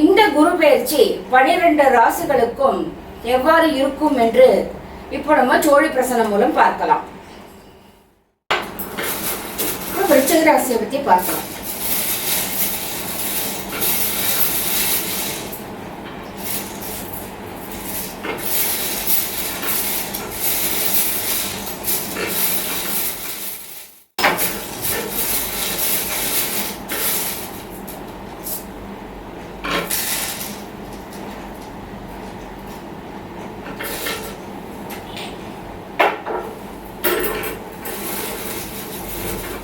இந்த குரு பயிற்சி பனிரெண்டு ராசிகளுக்கும் எவ்வாறு இருக்கும் என்று இப்போ நம்ம சோழி பிரசனம் மூலம் பார்க்கலாம். விருச்சிக ராசியை பத்தி பார்க்கலாம்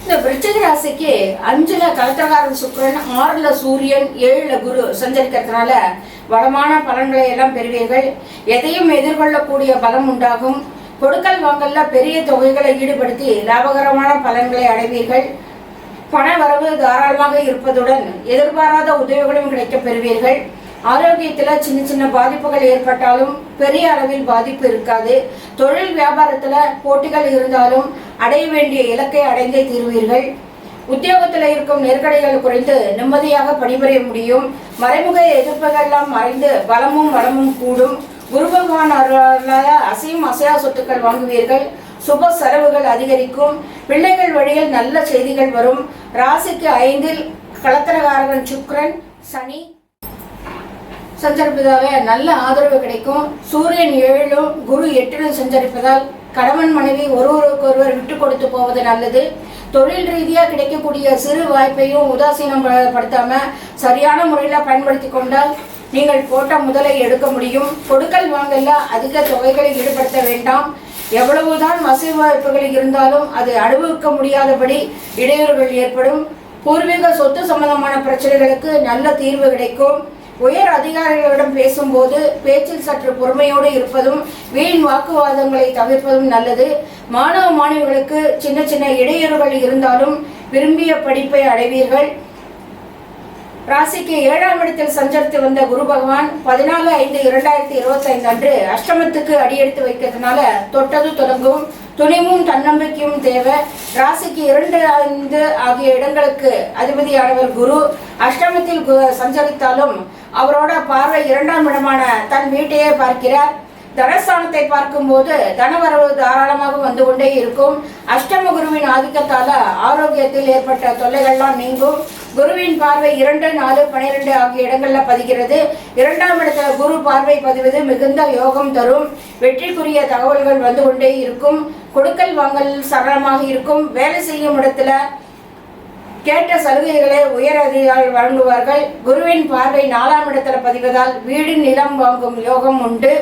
இந்த விருச்சிக ராசிக்கு அஞ்சுல கலத்திரகாரன் சுக்கிரன் ஆறுல சூரியன் ஏழுல குரு சஞ்சரிக்கிறதுனால வளமான பலன்களை எல்லாம் பெறுவீர்கள். எதையும் எதிர்கொள்ளக்கூடிய பலம் உண்டாகும். கொடுக்கல் வாங்கல்ல பெரிய தொகைகளை ஈடுபடுத்தி லாபகரமான பலன்களை அடைவீர்கள். பண வரவு தாராளமாக இருப்பதுடன் எதிர்பாராத உதவிகளும் கிடைக்கப் பெறுவீர்கள். ஆரோக்கியத்துல சின்ன சின்ன பாதிப்புகள் ஏற்பட்டாலும் பெரிய அளவில் பாதிப்பு இருக்காது. தொழில் வியாபாரத்துல போட்டிகள் இருந்தாலும் அடைய வேண்டிய இலக்கை அடைந்தே தீர்வீர்கள். உத்தியோகத்தில் இருக்கும் நெருக்கடிகள் குறைந்து நிம்மதியாக பணிபுரிய முடியும். மறைமுக எதிர்ப்புகள்லாம் மறைந்து பலமும் வளமும் கூடும். குரு பகவான் அசையும் அசையா சொத்துக்கள் வாங்குவீர்கள். சுப செலவுகள் அதிகரிக்கும். பிள்ளைகள் வழியில் நல்ல செய்திகள் வரும். ராசிக்கு ஐந்தில் கலத்திரகாரகன் சுக்ரன் சனி. சஞ்சரிப்பதாக நல்ல ஆதரவு கிடைக்கும். சூரியன் ஏழிலும் குரு எட்டிலும் சஞ்சரிப்பதால் கணவன் மனைவி ஒருவருக்கொருவர் விட்டு கொடுத்து போவது நல்லது. தொழில் ரீதியாக கிடைக்கக்கூடிய சிறு வாய்ப்பையும் உதாசீனம் படுத்தாம சரியான முறையில் பயன்படுத்தி கொண்டால் நீங்கள் போட்ட முதலை எடுக்க முடியும். கொடுக்கல் வாங்கல அதிக தொகைகளை ஈடுபடுத்த வேண்டாம். எவ்வளவுதான் வசதி வாய்ப்புகள் இருந்தாலும் அது அனுபவிக்க முடியாதபடி இடையூறுகள் ஏற்படும். பூர்வீக சொத்து சம்பந்தமான பிரச்சனைகளுக்கு நல்ல தீர்வு கிடைக்கும். உயர் அதிகாரிகளிடம் பேசும்போது பேச்சில் சற்று பொறுமையோடு இருப்பதும் வீண் வாக்குவாதங்களை தவிர்ப்பதும் நல்லது. மாணவ மாணவிகளுக்கு சின்ன சின்ன இடையூறுகள் இருந்தாலும் விரும்பிய படிப்பை அடைவீர்கள். ராசிக்கு ஏழாம் இடத்தில் சஞ்சரித்து வந்த குரு பகவான் பதினாலு ஐந்து இரண்டாயிரத்தி இருபத்தி ஐந்து அன்று அஷ்டமத்துக்கு அடியெடுத்து வைக்கிறதுனால தொட்டது தொடங்கும். துணிவும் தன்னம்பிக்கையும் தேவை. ராசிக்கு இரண்டு ஐந்து ஆகிய இடங்களுக்கு அதிபதியானவர் குரு. அஷ்டமத்தில் கு- சஞ்சரித்தாலும் அவரோட பார்வை இரண்டாம் இடமான தன் வீட்டையே பார்க்கிறார். தனஸ்தானத்தை பார்க்கும்போது தனவரவு தாராளமாக வந்து கொண்டே இருக்கும். அஷ்டம குருவின் ஆதிக்கத்தால ஆரோக்கியத்தில் ஏற்பட்ட தொல்லைகள்லாம் நீங்கும். குருவின் பார்வை இரண்டு நாலு பனிரெண்டு ஆகிய இடங்கள்ல பதிகிறது. இரண்டாம் இடத்துல குரு பார்வை பதிவது மிகுந்த யோகம் தரும். வெற்றிக்குரிய தகவல்கள் வந்து கொண்டே இருக்கும். கொடுக்கல் வாங்கல் சரளமாக இருக்கும். வேலை செய்யும் இடத்துல கேட்ட சலுகைகளை உயர் அதிகாரிகள் வழங்குவார்கள். குருவின் பார்வை நாலாம் இடத்துல பதிவதால் வீடு நிலம் வாங்கும் யோகம் உண்டு.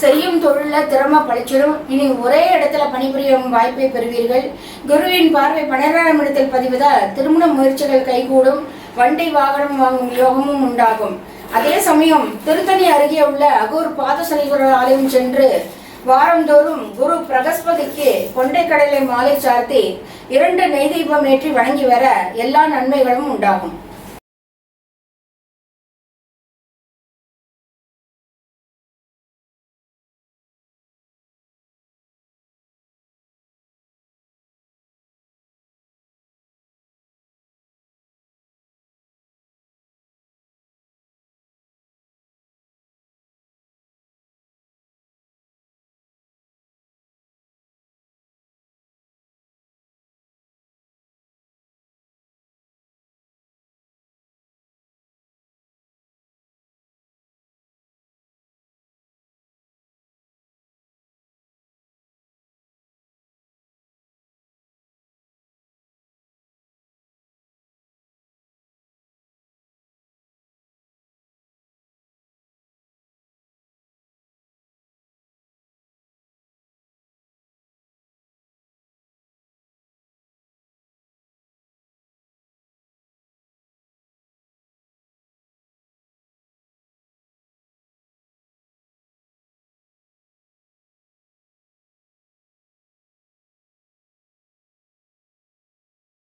செய்யும் தொழில திறமை பழிச்சிடும் இனி ஒரே இடத்துல பணிபுரியும் வாய்ப்பை பெறுவீர்கள். குருவின் பார்வை பன்னிரெண்டாம் இடத்தில் பதிவதால் திருமண முயற்சிகள் கைகூடும். வண்டி வாகனம் வாங்கும் யோகமும் உண்டாகும். அதே சமயம் திருத்தணி அருகே உள்ள அகூர் பாதசனீஸ்வரர் ஆலயம் சென்று வாரந்தோறும் குரு பிரகஸ்பதிக்கு கொண்டைக்கடலை மாலை சார்த்தி இரண்டு நெய் தீபம் ஏற்றி வணங்கி வர எல்லா நன்மைகளும் உண்டாகும்.